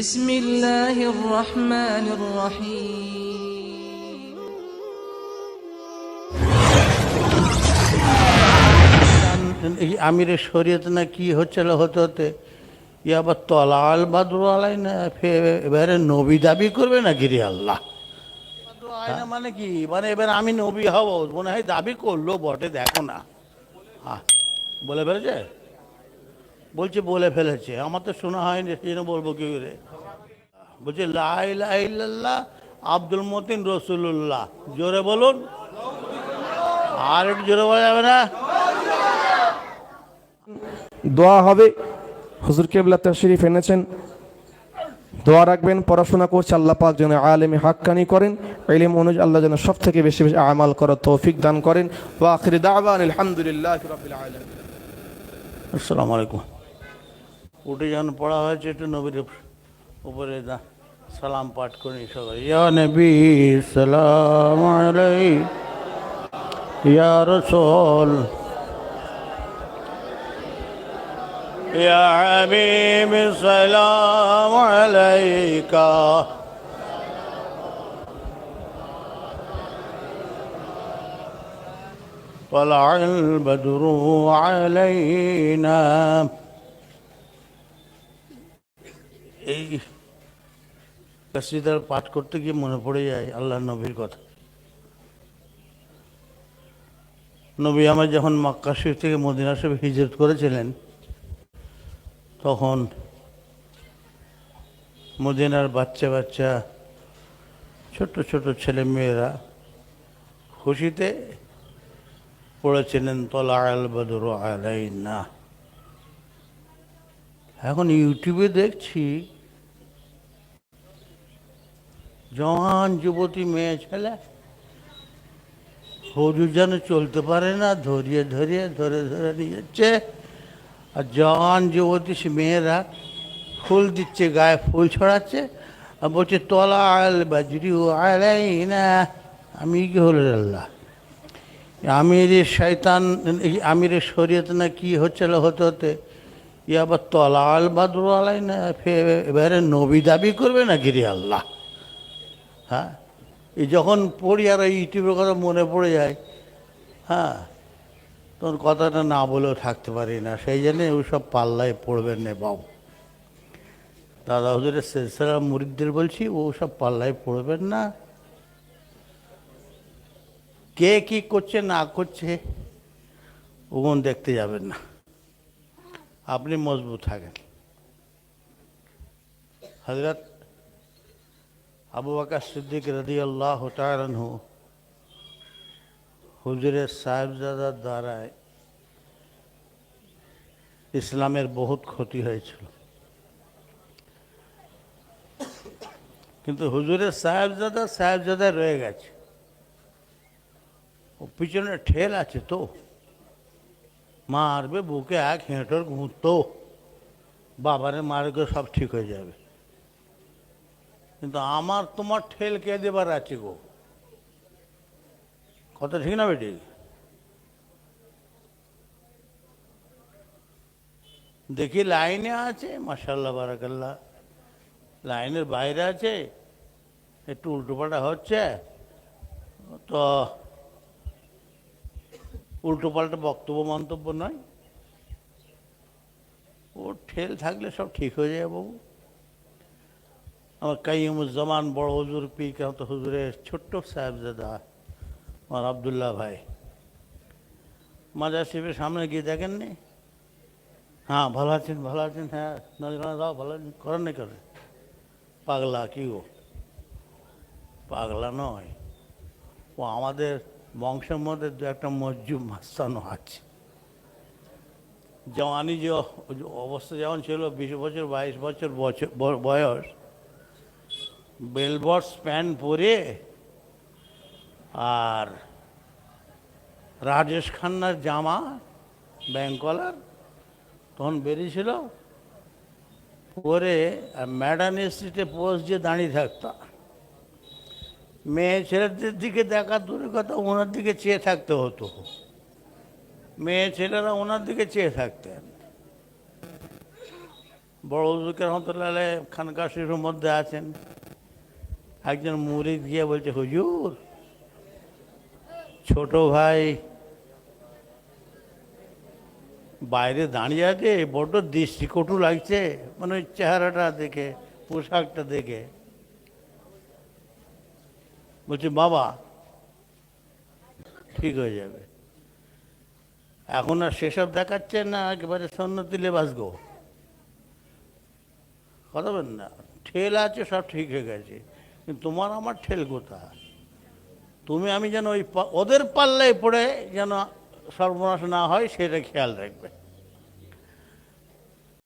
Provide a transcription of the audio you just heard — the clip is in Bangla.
بسم الله الرحمن الرحيم এই আমিরের শরীয়ত না কি হচ্ছিল হতে হতে ই আবার তলাল বাদর আলাই না ফে- এবারে নবী দাবি করবে না গিরি আল্লাহ বাদর আলাই না মানে কি মানে এবার আমি নবী হব মনে হয় দাবি করলো বটে দেখো না আহ, বলে ফেলেছে বলছে বলে ফেলেছে। আমার তো শোনা হয়নি সেই জন্য বলব কি করে? বলছে লাইল্লাহ আব্দুল মতিন রসুল্লাহ জোরে বলুন। আর একটু জোরে বলা যাবে না? দোয়া হবে। হুজুর কেবলা শরীফ এনেছেন। দোয়া রাখবেন পড়াশোনা করছে আল্লাহ পাক যেন আলেমে হাক্কানি করেন। এলিম অনুযায়ী আল্লাহ যেন সব থেকে বেশি বেশি আমাল করার তৌফিক দান করেন। ওয়া আখিরি দাওয়ান আলহামদুলিল্লাহ রাব্বিল আলামিন। আসসালামু আলাইকুম। উঠে যখন পড়া হয়েছে একটু নবীর উপরে দা সালাম পাঠ করে সবাই ইয়া নবী সালাম আলাই ইয়া রসুল ইয়া হাবিব সালাম আলাইকা طلع البدر علينا এই কাসিদার পাঠ করতে গিয়ে মনে পড়ে যায় আল্লাহ নবীর কথা। নবী আমার যখন মক্কা শরীফ থেকে মদিনা শরীফ হিজরত করেছিলেন, তখন মদিনার বাচ্চা বাচ্চা, ছোট ছোট ছেলে মেয়েরা খুশিতে পড়েছিলেন তলা আল বদর আলাই না এখন ইউটিউবে দেখছি জওয়ান যুবতী মেয়ে ছেলে। হজুর যেন চলতে পারে না, ধরিয়ে ধরিয়ে ধরে ধরে নিয়ে যাচ্ছে আর জওয়ান যুবতী সে মেয়েরা ফুল দিচ্ছে, গায়ে ফুল ছড়াচ্ছে আর বলছে তলা আল বাজরি আলাইনা আমি কি হলো আল্লাহ আমিরের শয়তান, এই আমিরের শরীয়ত না কি হচ্ছিল হতে হতে ই আবার তলাল বাদর আলাই না ফে- এবারে নবী দাবি করবে না গিরি আল্লাহ। হ্যাঁ? এই যখন পড়ি আর এই ইউটিউবের কথা মনে পড়ে যায় হ্যাঁ? তখন কথাটা না বলেও থাকতে পারি না। সেই জন্যে ওইসব পাল্লায় পড়বেন না বাবু। দাদা হুজুরের সেলসেলা মুরিদদের বলছি, ও সব পাল্লায় পড়বেন না। কে কি করছে, না করছে ওগুন দেখতে যাবেন না। আপনি মজবুত থাকেন। হজরত আবু বাকা সিদ্দিক রদি আল্লাহ তারানহু হুজুরের সাহেবজাদার দ্বারায় ইসলামের বহুত ক্ষতি হয়েছিল। কিন্তু হুজুরের সাহেবজাদা সাহেবজাদা রয়ে গেছে। ও পিছনে ঠেল আছে তো। মারবে বুকে এক হেঁটর ঘুরতো বাবারে মারবে সব ঠিক হয়ে যাবে। কিন্তু আমার তোমার ঠেল কে দেবার আছে গো? কথা ঠিক না বেটি? দেখি লাইনে আছে মাসাল্লাহ বারাকাল্লা লাইনের বাইরে আছে, একটু উল্টোপাল্টা হচ্ছে। তো উল্টো পাল্টা বক্তব্য, মন্তব্য নয়। ও ঠেল থাকলে সব ঠিক হয়ে যায় বাবু। আমার কাইমুজ্জামান বড় হুজুর পি কান্ত হুজুরের ছোট্ট সাহেবজাদা, আমার আবদুল্লাহ ভাই। মাজার শিবের সামনে গিয়ে দেখেননি? হ্যাঁ ভালো আছেন ভালো আছেন হ্যাঁ নজরানা দাও ভালো আছেন, করেন না করেন? পাগলা কি গো? পাগলা নয়। ও আমাদের বংশের মধ্যে দু একটা মজ্জুম মাস্তানো আছে। জওয়ানি যে অবস্থা যেমন ছিল, বিশ বছর, বাইশ বছর বছর, বয়স বেলবটস প্যান্ট পরে আর রাজেশ খান্নার জামা ব্যাংকলার তখন বেরিয়েছিল। পরে ম্যাডান স্ট্রিটে পোস্ট দিয়ে দাঁড়িয়ে থাকতাম মেয়ে ছেলেদের দিকে দেখা দূরের কথা ওনার দিকে চেয়ে থাকতে হতো। মেয়ে ছেলেরা ওনার দিকে চেয়ে থাকতেন। বড় হুজুরকে রহমতুল্লাহ খানকা শরীফের মধ্যে আছেন। একজন মুরিদ গিয়ে বলছে, হুজুর, ছোট ভাই বাইরে দাঁড়িয়ে আছে, বড্ড দৃষ্টিকটু লাগছে মানে ওই চেহারাটা দেখে, পোশাকটা দেখে। বলছি, বাবা, ঠিক হয়ে যাবে। এখন আর সেসব দেখাচ্ছে না, একেবারে সন্ন্যতি লেবাস গো। কথা বলেন না, ঠেল আছে, সব ঠিক হয়ে গেছে। তোমার আমার ঠেল কোথায়? তুমি আমি যেন ওই ওদের পাল্লায় পড়ে যেন সর্বনাশ না হয়, সেটা খেয়াল রাখবে।